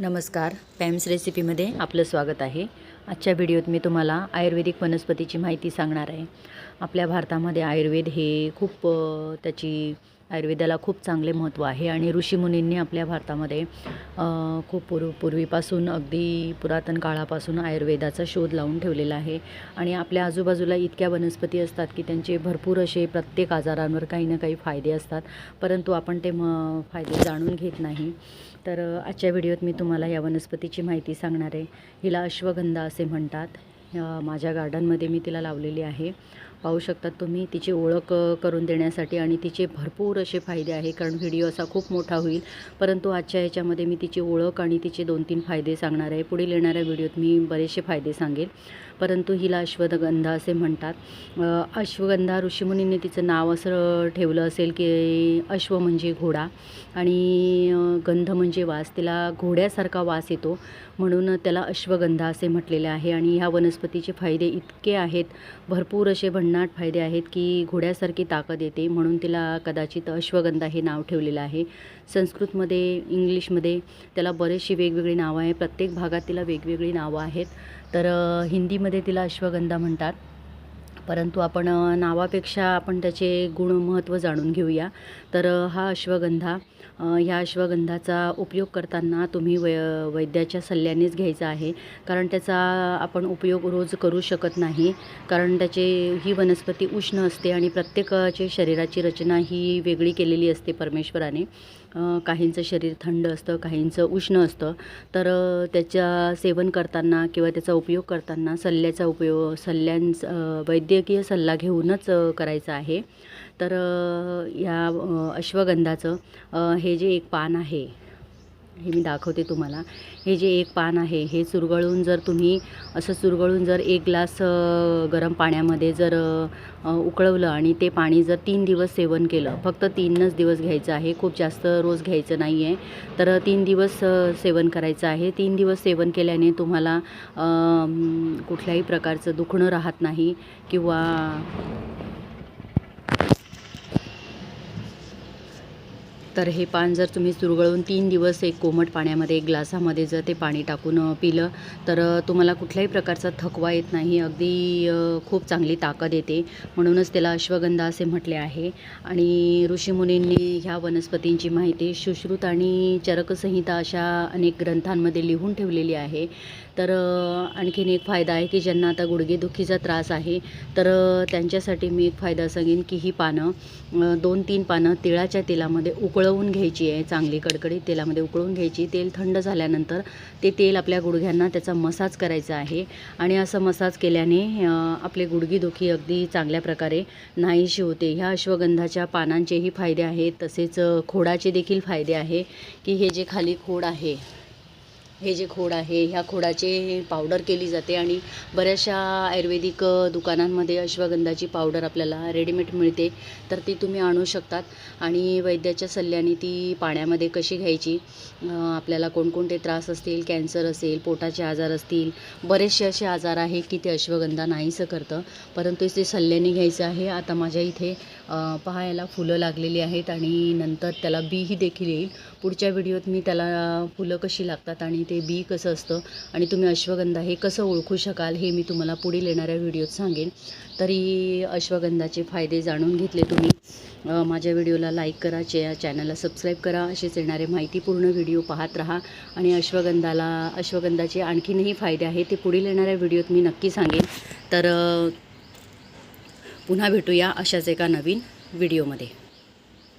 नमस्कार. पॅम्स रेसिपीमध्ये आपलं स्वागत आहे. आजच्या व्हिडिओत मी तुम्हाला आयुर्वेदिक वनस्पतीची माहिती सांगणार आहे. आपल्या भारतामध्ये आयुर्वेद हे खूप त्याची आयुर्वेदाला खूप चांगले महत्त्व आहे आणि ऋषीमुनींनी आपल्या भारतामध्ये खूप पूर्व पूर्वीपासून अगदी पुरातन काळापासून आयुर्वेदाचा शोध लावून ठेवलेला आहे. आणि आपल्या आजूबाजूला इतक्या वनस्पती असतात की त्यांचे भरपूर असे प्रत्येक आजारांवर काही ना काही फायदे असतात. परंतु आपण ते म फायदे जाणून घेत नाही. तर आजच्या व्हिडिओत मी तुम्हाला या वनस्पतीची माहिती सांगणार आहे. हिला अश्वगंधा असे म्हणतात. माझ्या गार्डनमध्ये मी तिला लावलेली आहे. पाहू शकतात तुम्ही. तिची ओळख करून देण्यासाठी आणि तिचे भरपूर असे फायदे आहे. कारण व्हिडिओ असा खूप मोठा होईल. परंतु आजच्या ह्याच्यामध्ये मी तिची ओळख आणि तिचे दोन तीन फायदे सांगणार आहे. पुढील येणाऱ्या व्हिडिओत मी बरेचसे फायदे सांगेल. परंतु हिला अश्वगंधा असे म्हणतात. अश्वगंधा ऋषीमुनींनी तिचं नाव असं ठेवलं असेल की अश्व म्हणजे घोडा आणि गंध म्हणजे वास. तिला घोड्यासारखा वास येतो. म्हणून त्याला अश्वगंधा असे म्हटलेले आहे. आणि ह्या वनस्पतीचे फायदे इतके आहेत. भरपूर असे भन्नाट फायदे आहेत की घोड्यासारखी ताकद येते म्हणून तिला कदाचित अश्वगंधा हे नाव ठेवलेलं आहे. संस्कृतमध्ये इंग्लिशमध्ये त्याला बरेचशी वेगवेगळी नावं आहे प्रत्येक भागात तिला वेगवेगळी नावं आहेत. तर हिंदीमध्ये तिला अश्वगंधा म्हणतात. परंतु आपण नावापेक्षा आपण त्याचे गुण महत्त्व जाणून घेऊया. तर हा अश्वगंधा ह्या अश्वगंधाचा उपयोग करताना तुम्ही वै वैद्याच्या सल्ल्यानेच घ्यायचा आहे. कारण त्याचा आपण उपयोग रोज करू शकत नाही. कारण त्याचे ही वनस्पती उष्ण असते आणि प्रत्येकाचे शरीराची रचना ही वेगळी केलेली असते परमेश्वराने. काहींचं शरीर थंड असतं काहींचं उष्ण असतं. तर त्याच्या सेवन करताना किंवा त्याचा उपयोग करताना सल्ल्याचा उपयोग सल्ल्यांचा वैद्य वैद्यकीय सल्ला घेऊनच करायचा आहे. तर या अश्वगंधाचं हे जे एक पान आहे हे मी दाखवते तुम्हाला. हे जे एक पान आहे हे चुरगळून जर तुम्ही असं चुरगळून जर एक ग्लास गरम पाण्यामध्ये जर उकळवलं आणि ते पाणी जर तीन दिवस सेवन केलं फक्त तीनच दिवस घ्यायचं आहे खूप जास्त रोज घ्यायचं नाही आहे तर तीन दिवस सेवन करायचं आहे. तीन दिवस सेवन केल्याने तुम्हाला कुठल्याही प्रकारचं दुखणं राहत नाही किंवा तर हे पान जर तुम्ही चुरगळून तीन दिवस एक कोमट पाण्यामध्ये एक ग्लासामध्ये जर ते पाणी टाकून पिलं तर तुम्हाला कुठल्याही प्रकारचा थकवा येत नाही. अगदी खूप चांगली ताकद येते. म्हणूनच त्याला अश्वगंधा असे म्हटले आहे. आणि ऋषीमुनींनी ह्या वनस्पतींची माहिती सुश्रुत आणि चरकसंहिता अशा अनेक ग्रंथांमध्ये लिहून ठेवलेली आहे. तर आणखीन एक फायदा आहे की ज्यांना आता गुडघेदुखीचा त्रास आहे तर त्यांच्यासाठी मी एक फायदा सांगेन की ही पानं दोन तीन पानं तिळाच्या तेलामध्ये उकळवून घ्यायची आहे चांगली कडकडीत तेलामध्ये उकळून घ्यायची. तेल थंड झाल्यानंतर ते तेल आपल्या गुडघ्यांना त्याचा मसाज करायचा आहे. आणि असं मसाज केल्याने आपले गुडघेदुखी अगदी चांगल्या प्रकारे नाहीशी होते. ह्या अश्वगंधाच्या पानांचेही फायदे आहेत. तसेच खोडाचे देखील फायदे आहे की हे जे खाली खोड आहे हे जे खोड आहे ह्या खोडाचे पावडर केली जाते आणि बऱ्याचशा आयुर्वेदिक दुकानांमध्ये अश्वगंधाची पावडर आपल्याला रेडीमेड मिळते. तर ती तुम्ही आणू शकतात. आणि वैद्याच्या सल्ल्याने ती पाण्यामध्ये कशी घ्यायची? आपल्याला कोणकोणते त्रास असतील? कॅन्सर असेल पोटाचे आजार असतील बरेचसे असे आजार आहे की ते अश्वगंधा नाहीसं करतं. परंतु ते सल्ल्याने घ्यायचं आहे. आता माझ्या इथे पहायला फुलं लागलेली आहेत आणि नंतर त्याला बीही देखील येईल. पुढच्या व्हिडिओत मी त्याला फुलं कशी लागतात आणि ते बी कसं असतं आणि तुम्ही अश्वगंधा हे कसं ओळखू शकाल हे मी तुम्हाला पुढील येणाऱ्या व्हिडिओत सांगेन. तरी अश्वगंधाचे फायदे जाणून घेतले तुम्ही. माझ्या व्हिडिओला लाईक करा चे चॅनलला सबस्क्राईब करा असेच येणारे माहितीपूर्ण व्हिडिओ पाहत राहा आणि अश्वगंधाला अश्वगंधाचे आणखीनही फायदे आहेत ते पुढील येणाऱ्या व्हिडिओत मी नक्की सांगेन. तर पुन्हा भेटूया अशाच एका नवीन व्हिडिओमध्ये.